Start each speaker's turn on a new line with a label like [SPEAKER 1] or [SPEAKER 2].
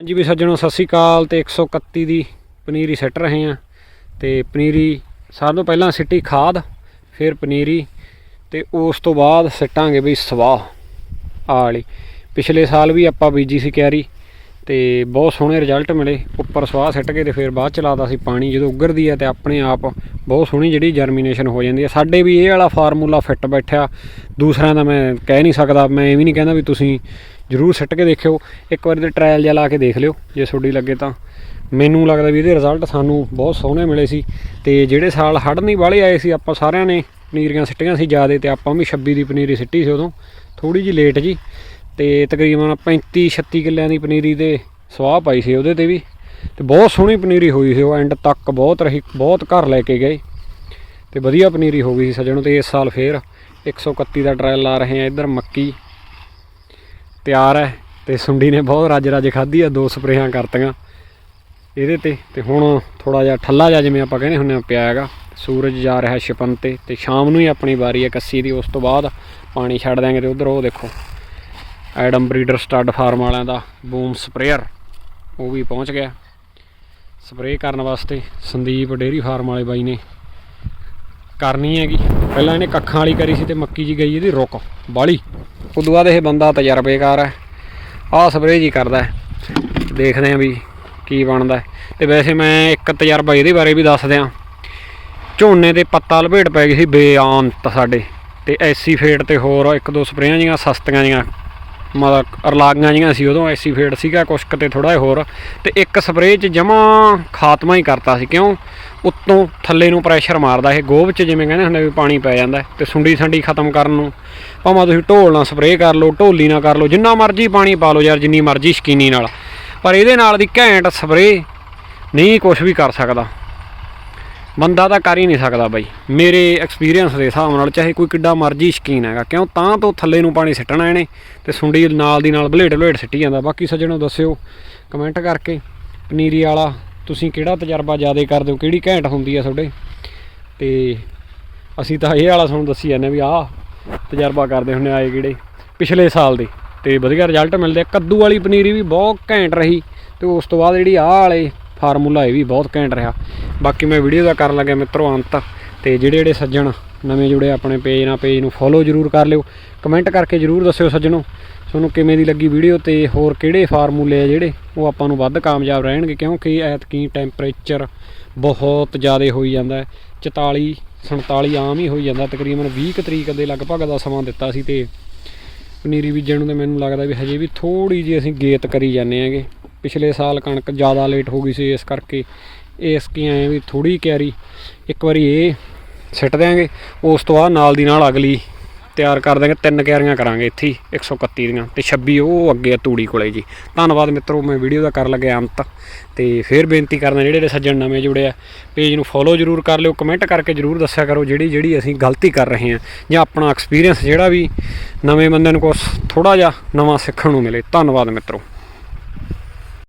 [SPEAKER 1] ਹਾਂਜੀ ਵੀ ਸੱਜਣੋ, ਸਤਿ ਸ੍ਰੀ ਅਕਾਲ ਤੇ 131 ਦੀ ਪਨੀਰੀ ਸਿੱਟ ਰਹੇ ਆ ਤੇ ਪਨੀਰੀ ਸਾਰਿਆਂ ਤੋਂ ਪਹਿਲਾਂ ਸਿੱਟੀ ਖਾਦ, ਫਿਰ ਪਨੀਰੀ ਤੇ ਉਸ ਤੋਂ ਬਾਅਦ ਸਿੱਟਾਂਗੇ ਵੀ ਸਵਾਹ ਆ ਵਾਲੀ। ਪਿਛਲੇ ਸਾਲ ਵੀ ਆਪਾਂ ਬੀਜੀ ਸੀ ਕਿਆਰੀ ਤੇ ਬਹੁਤ ਸੋਹਣੇ ਰਿਜ਼ਲਟ ਮਿਲੇ। ਉੱਪਰ ਸਵਾਹ ਸਿੱਟ ਕੇ ਤੇ ਫਿਰ ਬਾਅਦ ਚ ਲਾਤਾ ਸੀ ਪਾਣੀ। ਜਦੋਂ ਉੱਗਰਦੀ ਹੈ ਤੇ ਆਪਣੇ ਆਪ ਬਹੁਤ ਸੋਹਣੀ ਜਿਹੜੀ ਜਰਮੀਨੇਸ਼ਨ ਹੋ ਜਾਂਦੀ ਹੈ ਸਾਡੇ ਵੀ ਇਹ ਵਾਲਾ ਫਾਰਮੂਲਾ ਫਿੱਟ ਬੈਠਿਆ। ਦੂਸਰਿਆਂ ਦਾ ਮੈਂ ਕਹਿ ਨਹੀਂ ਸਕਦਾ। ਮੈਂ ਇਹ ਵੀ ਨਹੀਂ ਕਹਿੰਦਾ ਵੀ ਤੁਸੀਂ ਜਰੂਰ ਸਿੱਟ ਕੇ ਦੇਖਿਓ। ਇੱਕ ਵਾਰੀ ਤੇ ਟ੍ਰਾਇਲ ਜਿਹਾ ਲਾ ਕੇ ਦੇਖ ਲਿਓ ਜੇ ਤੁਹਾਡੀ ਲੱਗੇ ਤਾਂ। ਮੈਨੂੰ ਲੱਗਦਾ ਵੀ ਇਹਦੇ ਰਿਜ਼ਲਟ ਸਾਨੂੰ ਬਹੁਤ ਸੋਹਣੇ ਮਿਲੇ ਸੀ। ਤੇ ਜਿਹੜੇ ਸਾਲ ਹੜ੍ਹ ਨਹੀਂ ਵਾਲੇ ਆਏ ਸੀ, ਆਪਾਂ ਸਾਰਿਆਂ ਨੇ ਪਨੀਰੀਆਂ ਸਿੱਟੀਆਂ ਸੀ ਜਿਆਦੇ ਤੇ ਆਪਾਂ ਵੀ 26 ਦੀ ਪਨੀਰੀ ਸਿੱਟੀ ਸੀ ਉਦੋਂ। ਥੋੜੀ ਜੀ ਲੇਟ ਜੀ। ਤੇ ਤਕਰੀਬਨ 35 36 ਕਿੱਲਿਆਂ ਦੀ ਪਨੀਰੀ ਤੇ ਸਵਾਹ ਪਾਈ ਸੀ ਉਹਦੇ ਤੇ ਵੀ। ਤੇ ਬਹੁਤ ਸੋਹਣੀ ਪਨੀਰੀ ਹੋਈ ਸੀ ਉਹ, ਐਂਡ ਤੱਕ ਬਹੁਤ ਰਹੀ, ਬਹੁਤ ਘਰ ਲੈ ਕੇ ਗਏ। ਤੇ ਵਧੀਆ ਪਨੀਰੀ ਹੋ ਗਈ ਸੀ ਸੱਜਣੋ, ਤੇ ਇਸ ਸਾਲ ਫੇਰ 131 ਦਾ ਟ੍ਰਾਇਲ ਲਾ ਰਹੇ ਆ ਇੱਧਰ ਮੱਕੀ ਤਿਆਰ ਹੈ, ਤੇ ਸੁੰਡੀ ਨੇ ਬਹੁਤ ਰੱਜ ਰੱਜ ਖਾਧੀ ਆ, ਦੋ ਸਪਰੇਹਾਂ ਕਰਤੀਆਂ ਇਹਦੇ ਤੇ। ਤੇ ਹੁਣ ਥੋੜਾ ਜਿਹਾ ਠੱਲਾ ਜਿਹਾ ਜਿਵੇਂ ਆਪਾਂ ਕਹਿੰਦੇ ਹੁੰਦੇ ਆ ਪਿਆ ਹੈਗਾ। ਸੂਰਜ ਜਾ ਰਿਹਾ ਛਿਪਨ ਤੇ ਤੇ ਸ਼ਾਮ ਨੂੰ ਹੀ ਆਪਣੀ ਵਾਰੀ ਹੈ ਕੱਸੀ ਦੀ, ਉਸ ਤੋਂ ਬਾਅਦ ਪਾਣੀ ਛੱਡ ਦਿਆਂਗੇ, ਤੇ ਉਧਰ ਉਹ ਦੇਖੋ। ਐਡਮ ਬਰੀਡਰ ਸਟੱਡ ਫਾਰਮ ਵਾਲਿਆਂ ਦਾ ਬੂਮ ਸਪਰੇਅਰ, ਉਹ ਵੀ ਪਹੁੰਚ ਗਿਆ। ਸਪਰੇਅ ਕਰਨ ਵਾਸਤੇ ਸੰਦੀਪ ਡੇਰੀ ਫਾਰਮ ਵਾਲੇ ਬਾਈ ਨੇ ਕਰਨੀ ਹੈਗੀ। ਪਹਿਲਾਂ ਇਹਨੇ ਕੱਖਾਂ ਵਾਲੀ ਕਰੀ ਸੀ ਤੇ ਮੱਕੀ ਜੀ ਗਈ ਇਹਦੀ, ਰੁਕ, ਬਾਲੀ। ਉਦੋਂ ਬਾਅਦ ਇਹ ਬੰਦਾ ਤਜਰਬੇਕਾਰ ਹੈ। ਆਹ ਸਪਰੇਅ ਜੀ ਕਰਦਾ ਦੇਖਦੇ ਆਂ ਵੀ ਕੀ ਬਣਦਾ ਹੈ। ਤੇ ਵੈਸੇ ਮੈਂ ਇੱਕ ਤਜਰਬਾ ਇਹਦੇ ਬਾਰੇ ਵੀ ਦੱਸ ਦਿਆਂ। ਝੋਨੇ ਤੇ ਪੱਤਾ ਲਪੇਟ ਪੈ ਗਈ ਸੀ ਬੇਅੰਤ ਸਾਡੇ। ਤੇ ਐਸੀ ਫੇਟ ਤੇ ਹੋਰ ਇੱਕ ਦੋ ਸਪਰੇਆਂ ਜੀਆਂ ਸਸਤੀਆਂ ਜੀਆਂ ਮਤਲਬ ਅਰਲਾਗੀਆਂ ਜੀਆਂ ਸੀ, ਉਦੋਂ ਐਸੀ ਫੇਡ ਸੀਗਾ ਕੁਛ ਕਿਤੇ ਥੋੜਾ ਜਿਹਾ ਹੋਰ। ਤੇ ਇੱਕ ਸਪਰੇਅ 'ਚ ਜਮਾ ਖਾਤਮਾ ਹੀ ਕਰਤਾ ਸੀ, ਕਿਉਂ? ਉੱਤੋਂ ਥੱਲੇ ਨੂੰ ਪ੍ਰੈਸ਼ਰ ਮਾਰਦਾ ਇਹ ਗੋਭ 'ਚ, ਜਿਵੇਂ ਕਹਿੰਦੇ ਹੁੰਦੇ ਵੀ ਪਾਣੀ ਪੈ ਜਾਂਦਾ ਹੈ, ਤੇ ਸੁੰਡੀ ਸੰਡੀ ਖਤਮ ਕਰਨ ਨੂੰ। ਭਾਵੇਂ ਤੁਸੀਂ ਢੋਲ ਨਾਲ ਸਪਰੇਅ ਕਰ ਲਓ, ਢੋਲੀ ਨਾਲ ਕਰ ਲਓ, ਜਿੰਨਾ ਮਰਜ਼ੀ ਪਾਣੀ ਪਾ ਲਓ ਯਾਰ, ਜਿੰਨੀ ਮਰਜ਼ੀ ਸ਼ਕੀਨੀ ਨਾਲ। ਪਰ ਇਹਦੇ ਨਾਲ ਦੀ ਘੈਂਟ ਸਪਰੇਅ ਨਹੀਂ ਕੁਝ ਵੀ ਕਰ ਸਕਦਾ। ਬੰਦਾ ਤਾਂ ਕਰ ਹੀ ਨਹੀਂ ਸਕਦਾ ਬਾਈ। ਮੇਰੇ ਐਕਸਪੀਰੀਅੰਸ ਦੇ ਹਿਸਾਬ ਨਾਲ ਚਾਹੇ ਕੋਈ ਕਿੱਡਾ ਮਰਜ਼ੀ ਸ਼ਕੀਨ ਹੈਗਾ, ਕਿਉਂ ਤਾਂ ਤੋਂ ਥੱਲੇ ਨੂੰ ਪਾਣੀ ਸਿੱਟਣਾ ਇਹਨੇ ਤੇ ਸੁੰਡੀ ਨਾਲ ਦੀ ਨਾਲ ਬਲੇਡ ਬਲੇਡ ਸਿੱਟੀ ਜਾਂਦਾ। ਬਾਕੀ ਸੱਜਣੋ ਦੱਸਿਓ ਕਮੈਂਟ ਕਰਕੇ। ਪਨੀਰੀ ਵਾਲਾ, ਤੁਸੀਂ ਕਿਹੜਾ ਤਜਰਬਾ ਜ਼ਿਆਦਾ ਕਰਦੇ ਹੋ? ਕਿਹੜੀ ਘੈਂਟ ਹੁੰਦੀ ਆ ਤੁਹਾਡੇ? ਤੇ ਅਸੀਂ ਤਾਂ ਇਹ ਵਾਲਾ ਤੁਹਾਨੂੰ ਦੱਸੀ ਜਾਂਦੇ ਵੀ ਆਹ ਤਜਰਬਾ ਕਰਦੇ ਹੁੰਨੇ ਆਏ ਕਿਹੜੇ ਪਿਛਲੇ ਸਾਲ ਦੇ। ਤੇ ਵਧੀਆ ਰਿਜ਼ਲਟ ਮਿਲਦੇ ਆ। ਕੱਦੂ ਵਾਲੀ ਪਨੀਰੀ ਵੀ ਬਹੁਤ ਘੈਂਟ ਰਹੀ ਤੇ ਉਸ ਤੋਂ ਬਾਅਦ ਜਿਹੜੀ ਆਹ ਵਾਲੇ ਫਾਰਮੂਲਾ ਇਹ ਵੀ ਬਹੁਤ ਘੈਂਟ ਰਿਹਾ। ਬਾਕੀ ਮੈਂ ਵੀਡੀਓ ਦਾ ਕਰਨ ਲੱਗਿਆ ਮਿੱਤਰੋ ਅੰਤ। ਤੇ ਜਿਹੜੇ ਜਿਹੜੇ ਸੱਜਣ ਨਵੇਂ ਜੁੜੇ ਆਪਣੇ ਪੇਜ ਨਾਲ ਪੇਜ ਨੂੰ ਫੋਲੋ ਜਰੂਰ ਕਰ ਲਿਓ। ਕਮੈਂਟ ਕਰਕੇ ਜਰੂਰ ਦੱਸਿਓ ਸੱਜਣੋ, ਤੁਹਾਨੂੰ ਕਿਵੇਂ ਦੀ ਲੱਗੀ ਵੀਡੀਓ ਤੇ ਹੋਰ ਕਿਹੜੇ ਫਾਰਮੂਲੇ ਆ ਜਿਹੜੇ ਉਹ ਆਪਾਂ ਨੂੰ ਵੱਧ ਕਾਮਯਾਬ ਰਹਿਣਗੇ? ਕਿਉਂਕਿ ਐਤਕੀ ਟੈਂਪਰੇਚਰ ਬਹੁਤ ਜ਼ਿਆਦਾ ਹੋਈ ਜਾਂਦਾ ਹੈ। 44 47 ਆਮ ਹੀ ਹੋਈ ਜਾਂਦਾ। ਤਕਰੀਬਨ 20 ਕੁ ਤਰੀਕ ਦੇ ਲਗਭਗ ਦਾ ਸਮਾਂ ਦਿੱਤਾ ਸੀ ਤੇ ਪਨੀਰੀ ਬੀਜਣ ਨੂੰ ਤੇ ਮੈਨੂੰ ਲੱਗਦਾ ਵੀ ਹਜੇ ਵੀ ਥੋੜੀ ਜਿਹੀ ਅਸੀਂ ਗੇਤ ਕਰੀ ਜਾਂਦੇ ਆਂਗੇ ਪਿਛਲੇ ਸਾਲ ਕਣਕ ਜ਼ਿਆਦਾ ਲੇਟ ਹੋ ਗਈ ਸੀ, ਇਸ ਕਰਕੇ ਇਸ ਕੀ ਆਏ ਵੀ ਥੋੜੀ ਕਿਆਰੀ ਇੱਕ ਵਾਰੀ ਇਹ ਸਿੱਟ ਦਿਆਂਗੇ, ਉਸ ਤੋਂ ਬਾਅਦ ਨਾਲ ਦੀ ਨਾਲ ਅਗਲੀ ਤਿਆਰ ਕਰ ਦਾਂਗੇ ਤਿੰਨ ਕਿਆਰੀਆਂ ਕਰਾਂਗੇ ਇੱਥੇ ਹੀ 131 ਦੀਆਂ ਤੇ 26 ਉਹ ਅੱਗੇ ਆ ਤੂੜੀ ਕੋਲੇ ਜੀ। ਧੰਨਵਾਦ ਮਿੱਤਰੋ, ਮੈਂ ਵੀਡੀਓ ਦਾ ਕਰ ਲੱਗਿਆ ਅੰਤ ਤੇ ਫੇਰ ਬੇਨਤੀ ਕਰਦਾ ਜਿਹੜੇ ਜਿਹੜੇ ਸੱਜਣ ਨਵੇਂ ਜੁੜੇ ਆ, ਪੇਜ ਨੂੰ ਫੋਲੋ ਜਰੂਰ ਕਰ ਲਿਓ ਕਮੈਂਟ ਕਰਕੇ ਜਰੂਰ ਦੱਸਿਆ ਕਰੋ ਜਿਹੜੀ ਜਿਹੜੀ ਅਸੀਂ ਗਲਤੀ ਕਰ ਰਹੇ ਹਾਂ ਜਾਂ ਆਪਣਾ ਐਕਸਪੀਰੀਅੰਸ ਜਿਹੜਾ ਵੀ ਨਵੇਂ ਬੰਦਿਆਂ ਨੂੰ ਕੁਛ ਥੋੜਾ ਜਿਹਾ ਨਵਾਂ ਸਿੱਖਣ ਨੂੰ ਮਿਲੇ। ਧੰਨਵਾਦ ਮਿੱਤਰੋ।